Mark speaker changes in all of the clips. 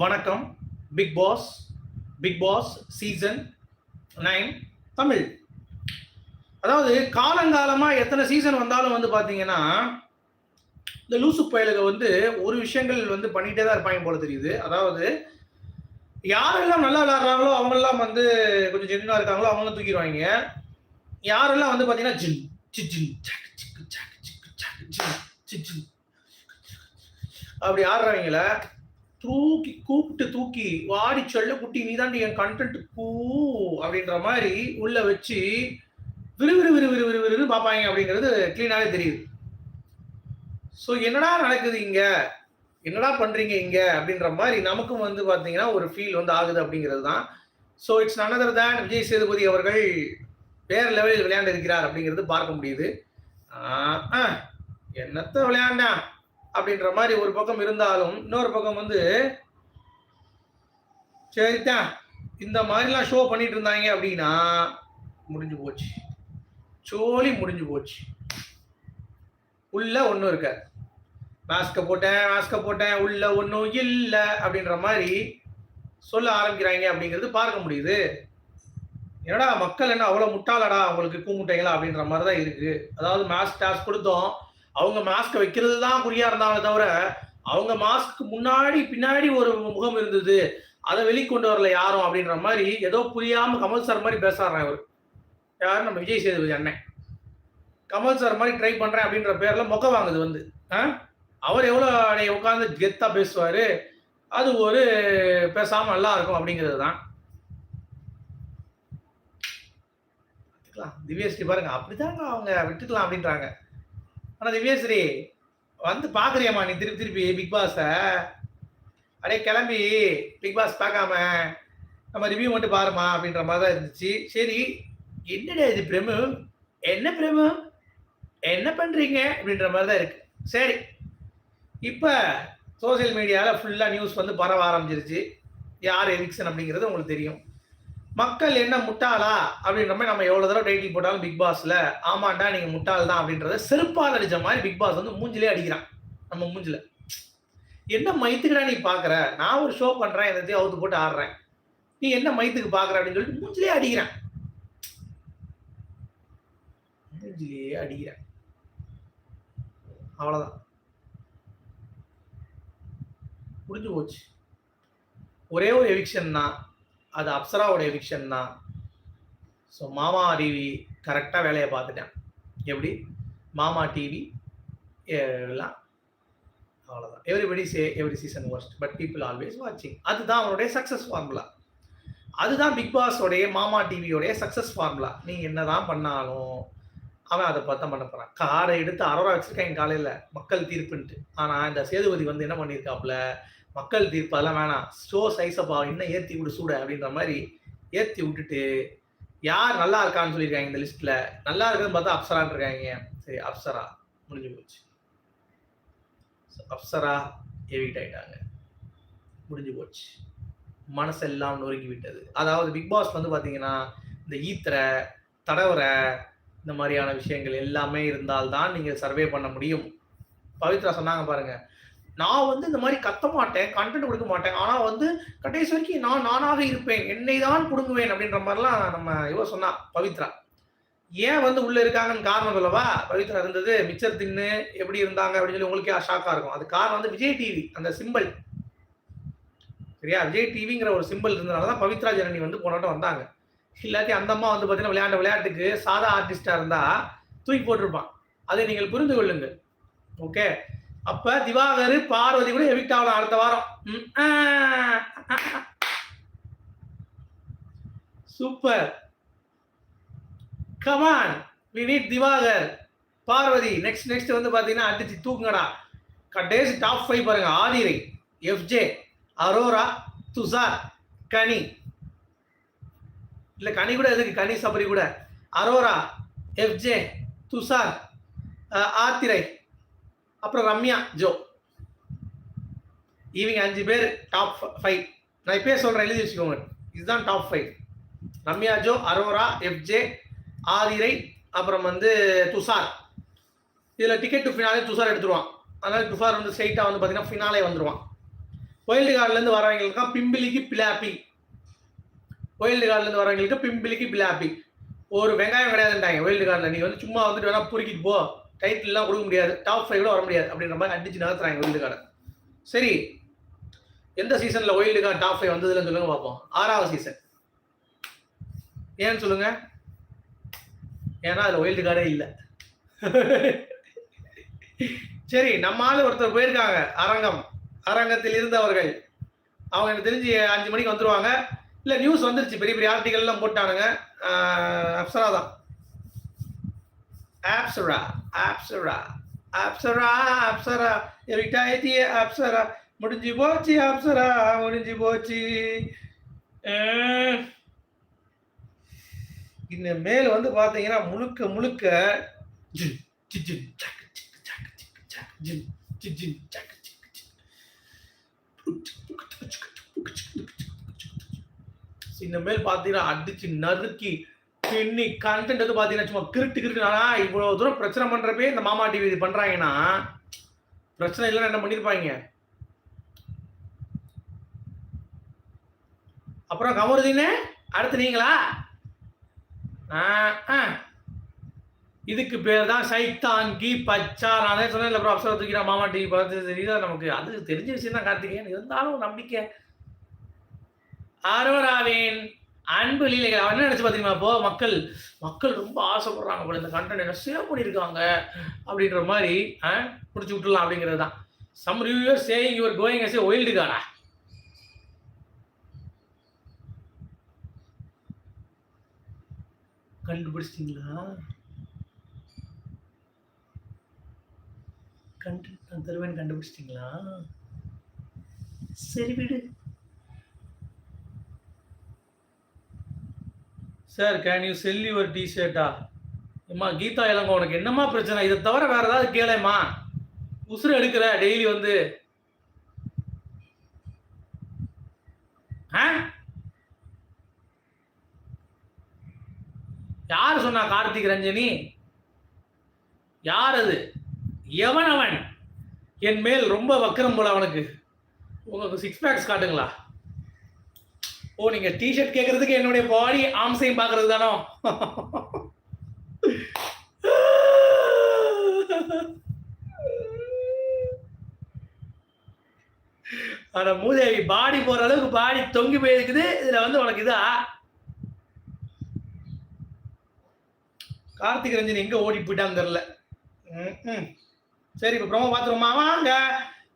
Speaker 1: வணக்கம் Bigg Boss Bigg Boss season nine Tamil அதாவது காலங்காலமாக எத்தனை சீசன் வந்தாலும் வந்து பார்த்தீங்கன்னா இந்த லூசு பயலுக வந்து ஒரு விஷயங்கள் வந்து பண்ணிகிட்டே தான் இருப்பாங்க போல தெரியுது அதாவது யாரெல்லாம் நல்லா விளாட்றாங்களோ அவங்கெல்லாம் வந்து கொஞ்சம் ஜென்னாக இருக்காங்களோ அவங்களும் தூக்கிடுவாங்க யாரெல்லாம் வந்து பார்த்தீங்கன்னா ஜின் சிச்சின் ஜின் சாக்கு சிக்கு சாக்கு சிக்கு சாக்கு ஜின் அப்படி ஆடுறவங்கள தூக்கி கூப்பிட்டு தூக்கி வாடி சொல்ல குட்டி நீ தான் என் கண்டென்ட் பூ அப்படின்ற மாதிரி உள்ள வச்சு விறுவிறு விறு விறு விறு விறு பார்ப்பாங்க அப்படிங்கிறது கிளீனாகவே தெரியுது. ஸோ என்னடா நடக்குது இங்க? என்னடா பண்றீங்க இங்க? அப்படின்ற மாதிரி நமக்கும் வந்து பாத்தீங்கன்னா ஒரு ஃபீல் வந்து ஆகுது அப்படிங்கிறது தான். ஸோ இட்ஸ் அனதர் தான் விஜய் சேதுபதி அவர்கள் வேற லெவலில் விளையாண்டு இருக்கிறார் அப்படிங்கிறது பார்க்க முடியுது. என்னத்த விளையாண்டான்? அப்படின்ற மாதிரி ஒரு பக்கம் இருந்தாலும் இன்னொரு பக்கம் வந்து சரிதான் இந்த மாதிரிலாம் ஷோ பண்ணிட்டு இருந்தாங்க அப்படின்னா முடிஞ்சு போச்சு. சோழி முடிஞ்சு போச்சு. உள்ள ஒன்றும் இருக்க. மாஸ்கை போட்டேன் மாஸ்கை போட்டேன் உள்ள ஒன்றும் இல்லை அப்படின்ற மாதிரி சொல்ல ஆரம்பிக்கிறாங்க அப்படிங்கிறது பார்க்க முடியுது. என்னடா மக்கள் என்ன அவ்வளோ முட்டாளடா அவங்களுக்கு கூமுட்டைங்களா அப்படின்ற மாதிரி தான் இருக்கு. அதாவது மாஸ்க் டாஸ்க் கொடுத்தோம். அவங்க மாஸ்க் வைக்கிறது தான் குறியா இருந்தாங்க தவிர அவங்க மாஸ்க்கு முன்னாடி பின்னாடி ஒரு முகம் இருந்தது. அதை வெளிக்கொண்டு வரல யாரும் அப்படின்ற மாதிரி ஏதோ புரியாம கமல் சார் மாதிரி பேசாடுறேன் அவர் யார்? நம்ம விஜய் சேதுபதி அண்ணன். கமல் சார் மாதிரி ட்ரை பண்றேன் அப்படின்ற பேர்ல மொக்க வாங்குது வந்து. ஆ? அவர் எவ்வளோ உட்காந்து கெத்தா பேசுவாரு. அது ஒரு பேசாம நல்லா இருக்கும் அப்படிங்கிறது தான் திவ்யஸ்ரீ பாருங்க அப்படிதாங்க அவங்க விட்டுக்கலாம் அப்படின்றாங்க. ஆனா திவ்யஸ்ரீ வந்து பாக்குறியாம்மா நீ திருப்பி திருப்பி பிக் பாஸை அடே கிளம்பி. பிக் பாஸ் பார்க்காம நம்ம ரிவ்யூ மட்டும் பாருமா அப்படின்ற மாதிரி தான் இருந்துச்சு. சரி என்னடா இது பிரமு? என்ன பிரமு? என்ன பண்றீங்க? அப்படின்ற மாதிரி தான் இருக்கு. சரி. இப்போ சோஷியல் மீடியாவில் ஃபுல்லாக நியூஸ் வந்து பரவ ஆரம்பிச்சிருச்சு. யார் எரிக்சன் அப்படிங்கிறது உங்களுக்கு தெரியும். மக்கள் என்ன முட்டாளா அப்படின்ற மாதிரி நம்ம எவ்வளோ தடவை டைட்டில் போட்டாலும் பிக் பாஸ்ல ஆமாண்டா நீங்க முட்டாள் தான் அப்படின்றத செருப்பால் அடிச்ச மாதிரி பிக் பாஸ் வந்து மூஞ்சிலே அடிக்கிறான். நம்ம மூஞ்சில. என்ன மைத்துக்குடா நீ பாக்குற? நான் ஒரு ஷோ பண்றேன் எல்லாத்தையும் அவுத்து போட்டு ஆடுறேன். நீ என்ன மைத்துக்கு பாக்குற அப்படின்னு சொல்லிட்டு மூஞ்சிலே அடிக்கிறேன். மூஞ்சிலே அடிக்கிறேன். அவ்வளவுதான். முடிஞ்சு போச்சு. ஒரே ஒரு எவிக்ஷன் தான். அது அப்சராவோட எவிக்ஷன் தான். ஸோ மாமா டிவி கரெக்டாக வேலையை பார்த்துட்டேன். எப்படி? மாமா டிவி எல்லாம். அவ்வளோதான் everybody say every season worst but people always வாட்சிங் அதுதான் அவனுடைய சக்ஸஸ் ஃபார்முலா அதுதான் பிக் பாஸோடைய மாமா டிவியோடைய சக்ஸஸ் ஃபார்முலா நீ என்னதான் பண்ணாலும் அவன் அதை பார்த்தா பண்ண போகிறான் காரை எடுத்து அரோரா என் காலையில். மக்கள் தீர்ப்புன்ட்டு. ஆனால் இந்த சேதுபதி வந்து என்ன பண்ணியிருக்காப்புல? மக்கள் தீர்ப்பு அதெல்லாம் வேணாம். ஸ்டோ சைஸப்பா இன்னும் ஏற்றி விடு சூட அப்படின்ற மாதிரி ஏற்றி விட்டுட்டு யார் நல்லா இருக்கான்னு சொல்லியிருக்காங்க இந்த லிஸ்ட்டில் நல்லா இருக்குன்னு பார்த்தா அப்சரான்னு இருக்காங்க. சரி அப்சரா. முடிஞ்சு போச்சு. அப்சரா எவிட் ஆயிட்டாங்க. முடிஞ்சு போச்சு. மனசெல்லாம் நொறுங்கி விட்டது. அதாவது பிக் பாஸ் வந்து பார்த்தீங்கன்னா இந்த ஈத்தரை தடவரை இந்த மாதிரியான விஷயங்கள் எல்லாமே இருந்தால்தான் நீங்கள் சர்வே பண்ண முடியும். பவித்ரா சொன்னாங்க பாருங்கள் நான் வந்து இந்த மாதிரி கத்த மாட்டேன் கண்டென்ட் கொடுக்க மாட்டேன். ஆனா வந்து கடைசி வரைக்கும் நான் நானாக இருப்பேன். என்னை தான் கொடுங்குவேன் அப்படின்ற மாதிரிலாம் நம்ம இவ சொன்னா பவித்ரா. ஏன் வந்து உள்ள இருக்காங்கன்னு காரணம் சொல்லவா? பவித்ரா இருந்தது மிச்சர் தின்னு எப்படி இருந்தாங்க அப்படின்னு சொல்லி உங்களுக்கே ஷாக்கா இருக்கும். அது காரணம் வந்து விஜய் டிவி அந்த சிம்பிள் சரியா? விஜய் டிவிங்கிற ஒரு சிம்பிள் இருந்ததுனால தான் பவித்ரா ஜனனி வந்து போனாட்டம் வந்தாங்க. இல்லாட்டி அந்த அம்மா வந்து பார்த்தீங்கன்னா விளையாண்ட விளையாட்டுக்கு சாதா ஆர்டிஸ்டா இருந்தா தூக்கி போட்டிருப்பான். அதை நீங்கள் புரிந்து கொள்ளுங்கள். ஓகே அப்ப திவாகர் பார்வதி கூட எவிக்ட் ஆகலாம் அடுத்த வாரம். Super. Come on we need Dhivakar Parvathi. Next next வந்து பாத்தீங்கன்னா அடிச்சு தூக்குங்கடா. கடைசி டாப் ஃபைவ் பாருங்க. ஆதிரை எஃப்ஜே அரோரா துஷார் கனி. இல்ல கனி கூட எதுக்கு? கனி சபரி கூட. Aurora FJ Tushar Aathirai. அப்புறம் ரம்யா ஜோ. இவங்க அஞ்சு பேர் டாப் ஃபைவ் நான் இப்பயே சொல்றேன் எழுதி வச்சுக்கோங்க. இதுதான் top five Ramya Joo Aurora FJ Aadhirai அப்புறம் வந்து துஷார். இதில் டிக்கெட் டு ஃபினாலே துஷார் எடுத்துருவான். அதனால் துஷார் வந்து ஸ்ட்ரைட்டாக வந்து பார்த்தீங்கன்னா ஃபினாலே வந்துடுவான் ஒயில்டு கார்டுலேருந்து வரவங்களுக்கு பிம்பிலிக்கு பிளாப்பி. ஒயில்டு கார்டுலேருந்து வரவங்களுக்கு பிம்பிலிக்கு பிளாப்பி. ஒரு வெங்காயம் கிடையாதுன்றாங்க ஒயில்டு கார்டில் நீங்கள் வந்து சும்மா வந்துட்டு வேணால் பொறுக்கிட்டு போ. டைட்டில்லாம் கொடுக்க முடியாது. டாப் ஃபைவ் கூட வர முடியாது. அப்படின்ற மாதிரி அடிச்சு நகர்த்துறாங்க ஒயில்டு கார்டை சரி. எந்த சீசனில் ஒயில்டு கார்டு டாப் ஃபைவ் வந்ததுன்னு சொல்லுங்க பார்ப்போம். ஆறாவது சீசன் ஏன்னு சொல்லுங்க? ஏன்னா அதில் ஒயில்டு கார்டே இல்லை. சரி நம்ம ஆளு ஒருத்தர் போயிருக்காங்க. அரங்கம். அரங்கத்தில் இருந்தவர்கள். அவங்க எனக்கு தெரிஞ்சு அஞ்சு மணிக்கு வந்துருவாங்க. இல்லை நியூஸ் வந்துருச்சு. பெரிய பெரிய ஆர்டிகல்லாம் போட்டானுங்க. அப்சரா தான். ஆப்சரா ஆப்சரா அப்சரா அப்சரா ரிட்டாயத்தி அப்சரா முடிஞ்சு போச்சு அப்சரா முடிஞ்சு போச்சு அஹ் இந்த மேல் வந்து பாத்தீங்கன்னா முழுக்க முழுக்க ஜின், ஜின், இந்த மேல் பார்த்தீங்கன்னா அடிச்சு நறுக்கி இன்னைக்கு கண்டென்ட் வந்து பாத்தீங்கன்னா சும்மா கிருட்டு கிருட்டு ஆனா இவ்வளவு தூரம் பிரச்சனை பண்ணுறப்பே இந்த மாமா டிவி இது பண்றாங்கன்னா பிரச்சனை இல்லைன்னா என்ன பண்ணியிருப்பாங்க அப்புறம் கமருதீனே அடுத்து நீங்களா? ஆ, இதுக்கு பேர் தான் சைத்தாங்கி பச்சா நானே சொன்னேன் அப்புறம் அப்சரா தூக்கினா மாமா டிவி பார்த்து தெரியுதா நமக்கு? அது தெரிஞ்ச விஷயம் தான் கார்த்திகேயன். இருந்தாலும் நம்பிக்கை. ஆரோராவின் அன்பு லீலைகள். அவன் என்ன நினச்சி பார்த்தீங்களா இப்போ மக்கள் மக்கள் ரொம்ப ஆசைப்படுறாங்க போல இந்த கண்டென்ட் என்ன சேவ் பண்ணியிருக்காங்க அப்படின்ற மாதிரி பிடிச்சி விட்டுலாம் அப்படிங்கிறது தான். Some reviewer saying your going as a wild காடா கண்டுபிடிச்சிட்டீங்களா? கண்டு நான் தருவேன் கண்டுபிடிச்சிட்டீங்களா? சரி விடு. Sir can you sell your T ஷர்ட்டா அம்மா கீதா இளங்கோ உனக்கு என்னம்மா பிரச்சனை? இதை தவிர வேற ஏதாவது கேளேம்மா உசுறு எடுக்கிற டெய்லி வந்து. ஆ? யார் சொன்னா கார்த்திக் ரஞ்சனி? யார் அது? எவன் அவன் என் மேல் ரொம்ப வக்கரம் போல அவனுக்கு. உங்களுக்கு சிக்ஸ் பேக்ஸ் காட்டுங்களா? ஓ நீங்க டிஷர்ட் கேட்கறதுக்கு என்னுடைய பாடி ஆம்சையும் பாக்குறது தானோ? ஆனா மூதேவி பாடி போற அளவுக்கு பாடி தொங்கி போயிருக்குது. இதுல வந்து உனக்கு இதா? கார்த்திக் ரஞ்சன் எங்க ஓடி போயிட்டான்னு தெரியல. ம், ம். சரி இப்ப ப்ரோமோ பாத்துருமா வாங்க.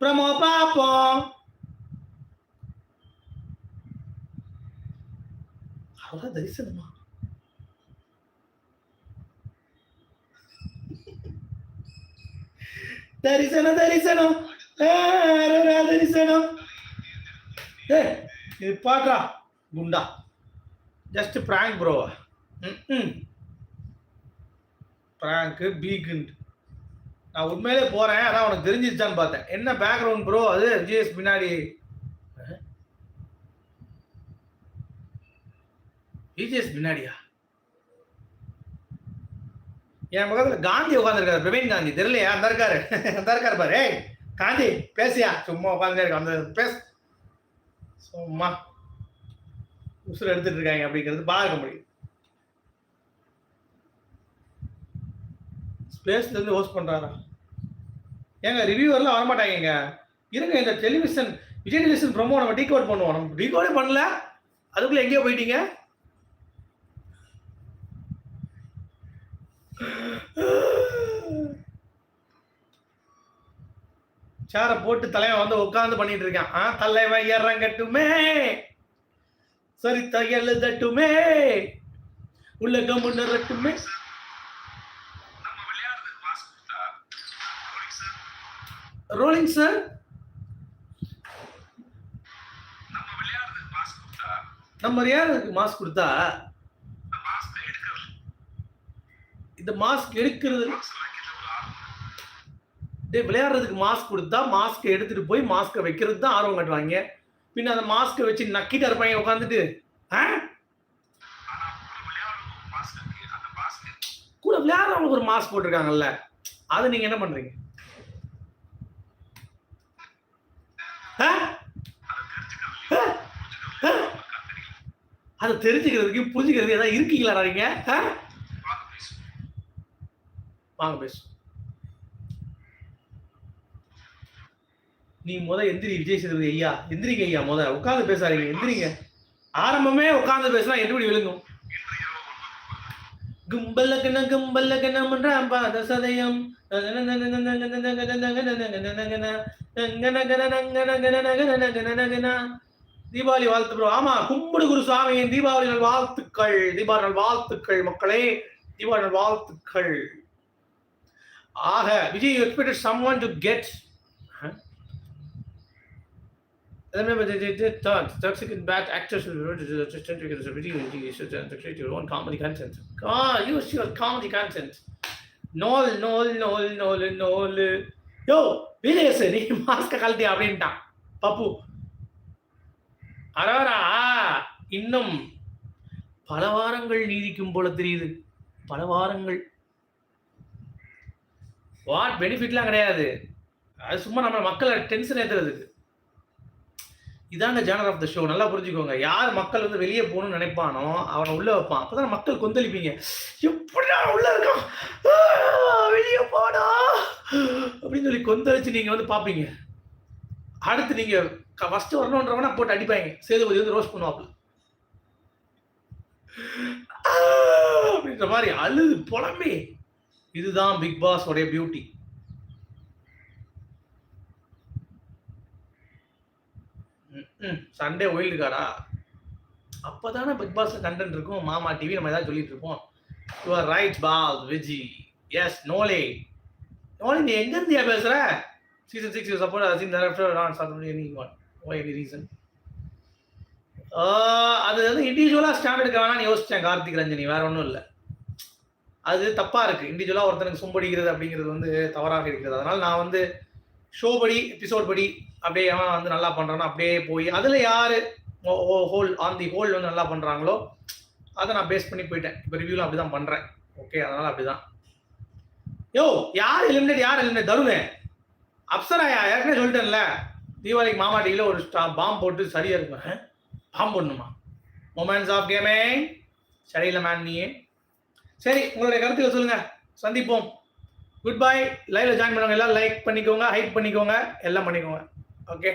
Speaker 1: ப்ரோமோ பாப்போம் அவ்வளவு தரிசனமா தரிசனம் தரிசனம் தரிசனம் ஏய், இது பாக்கா குண்டா just prank bro hmm prank பீகுண்ட் நான் உண்மையிலே போகிறேன் அதான் உனக்கு தெரிஞ்சிருச்சான்னு பார்த்தேன். என்ன பேக்ரவுண்ட் ப்ரோ அது ஜிஎஸ் பின்னாடி. டிஜிஎஸ் பின்னாடியா? என் முகத்தில் காந்தி உட்காந்துருக்காரு பிரவீன் காந்தி. தெரியலையா? அந்த இருக்காரு. அந்த இருக்காரு பாரு. ஏய் காந்தி பேசியா? சும்மா உட்காந்து இருக்க அந்த பேச. சும்மா. உசுறு எடுத்துட்டு இருக்காங்க அப்படிங்கிறது பார்க்க முடியும் ஸ்பேஸ்ல இருந்து ஹோஸ்ட் பண்றாரா? ஏங்க ரிவ்யூவர்லாம் வரமாட்டாங்க இருங்க இந்த டெலிவிஷன் விஜய் டெலிவிஷன் ப்ரொமோ நம்ம டீகோட் பண்ணுவோம். நம்ம டீகோடே பண்ணல? அதுக்குள்ள எங்கேயோ போயிட்டீங்க? சேரை போட்டு தலைவன் வந்து உட்காந்து பண்ணிட்டு இருக்கான். ஆ, தலைவன் இறங்கட்டுமே. சரித்த எழுதட்டுமே. உலகம் உணரட்டுமே.
Speaker 2: நம்ம ரோலிங் சார் நம்ம விளையாடுறதுக்கு மாஸ் கொடுத்தா
Speaker 1: நம்ம யாருக்கு மாஸ்க் கொடுத்தா?
Speaker 2: இந்த மாஸ்க் எடுக்கிறது
Speaker 1: விளையாடுறதுக்கு மாஸ்க் கொடுத்தா மாஸ்க் எடுத்துட்டு போய் மாஸ்க்கை வைக்கிறது தான் ஆர்வம் காட்டுவாங்க. பின்ன அந்த மாஸ்க்கை வச்சு நக்கிட்டா இருப்பாங்க உட்காந்துட்டு
Speaker 2: கூட
Speaker 1: விளையாடுறவங்களுக்கு ஒரு மாஸ்க் போட்டிருக்காங்கல்ல. அதை நீங்க என்ன பண்றீங்க? அதை தெரிஞ்சுக்கிறதுக்கு புரிஞ்சுக்கிறதுக்கு ஏதாவது இருக்கீங்களா நீங்க?
Speaker 2: வாங்க
Speaker 1: பேசு நீ முத எந்திரி விஜய் சேதுபதி ஐயா. எந்திரிங்க ஐயா முத. உட்கார்ந்து பேசாதீங்க எந்திரிங்க. ஆரம்பமே உட்கார்ந்து பேசினா எப்படி விழுங்கும்
Speaker 2: கும்பல்ல இரவு ஒன்பது முப்பது
Speaker 1: கும்பலகன கும்பலகன பாத சதயம். தீபாவளி வாழ்த்து ஆமா கும்பிடு குரு சுவாமியின் தீபாவளி நல் வாழ்த்துக்கள் தீபாவளி நல் வாழ்த்துக்கள் மக்களே. தீபாவளி நல் வாழ்த்துக்கள் ஆக Vijay you expected some one to toxic and bad actors who wrote the assistant because of video you should uh, create your own comedy content. Ah, use your comedy content. நோல் நோல் நோல் நோல் நோல் யோ விஜயஸ் நீ மாஸ்க கழட்டி அப்படின்ட்டான் பப்பு அரவரா இன்னும் பல வாரங்கள் நீடிக்கும் போல தெரியுது பல வாரங்கள் வாட் பெனிஃபிட்லாம் கிடையாது. அது சும்மா நம்ம மக்களை டென்ஷன் ஏத்துறதுக்கு. இதாங்க ஜேனர் ஆஃப் த ஷோ நல்லா புரிஞ்சுக்கோங்க. யார் மக்கள் வந்து வெளியே போகணும்னு நினைப்பானோ அவனை உள்ளே வைப்பான். அப்பதான் மக்கள் கொந்தளிப்பீங்க. எப்படிடா உள்ளே இருக்கான் வெளியே போனா அப்படின்னு சொல்லி கொந்தளிச்சு நீங்கள் வந்து பார்ப்பீங்க. அடுத்து நீங்கள் ஃபஸ்ட்டு வரணுன்றவனா போட்டு அடிப்பாங்க. சேதுபதி வந்து ரோஸ் பண்ணுவாப்ல அப்படின்ற மாதிரி அழுது புலம்பி. இதுதான் பிக் பாஸ் உடைய பியூட்டி சண்டே ஒயில்டு இருக்காடா அப்பதானே பிக் பாஸ்ல கண்டென்ட் இருக்கும். மாமா டிவி நம்ம ஏதாவது சொல்லிட்டு இருப்போம். You are right Paul Viji yes நோலே நோலே நீ எங்க இருந்தியா பேசுற? Season six you support scene director நான் சாப்பிட any one oh any reason அது வந்து இண்டிவிஜுவலாக ஸ்டாண்ட் எடுக்க வேணாம்னு யோசிச்சேன் கார்த்திக் ரஞ்சனி. வேற ஒன்றும் இல்லை. அது தப்பா இருக்கு. இண்டிவிஜுவலா ஒருத்தனுக்கு சும்படிக்கிறது அப்படிங்கிறது வந்து தவறாக இருக்கிறது. அதனால நான் வந்து ஷோ படி எபிசோட் படி அப்படியே வந்து நல்லா பண்றானோ அப்படியே போய் அதுல யாரு ஹோல் ஆன் தி ஹோல் வந்து நல்லா பண்றாங்களோ அதை நான் பேஸ் பண்ணி போயிட்டேன். இப்போ ரிவ்யூல அப்படிதான் பண்றேன். ஓகே அதனால அப்படிதான். யோ யார் எலிமினேட் யார் எலிமினேட் தருணே. அப்சராயா ஏற்கனவே சொல்லிட்டேன்ல. தீபாவளிக்கு மாமா டிவியில் ஒரு பாம் போட்டு சரியா இருக்கும். பாம் போடணுமா? மொமெண்ட்ஸ் ஆஃப் கேமே சரியில்லை மேன் நீயே. சரி உங்களுடைய கருத்துக்கள் சொல்லுங்க. சந்திப்போம். குட் பை லைவ்ல ஜாயின் பண்ணுவாங்க எல்லாம் லைக் பண்ணிக்கோங்க ஹைப் பண்ணிக்கோங்க எல்லாம் பண்ணிக்கோங்க. ஓகே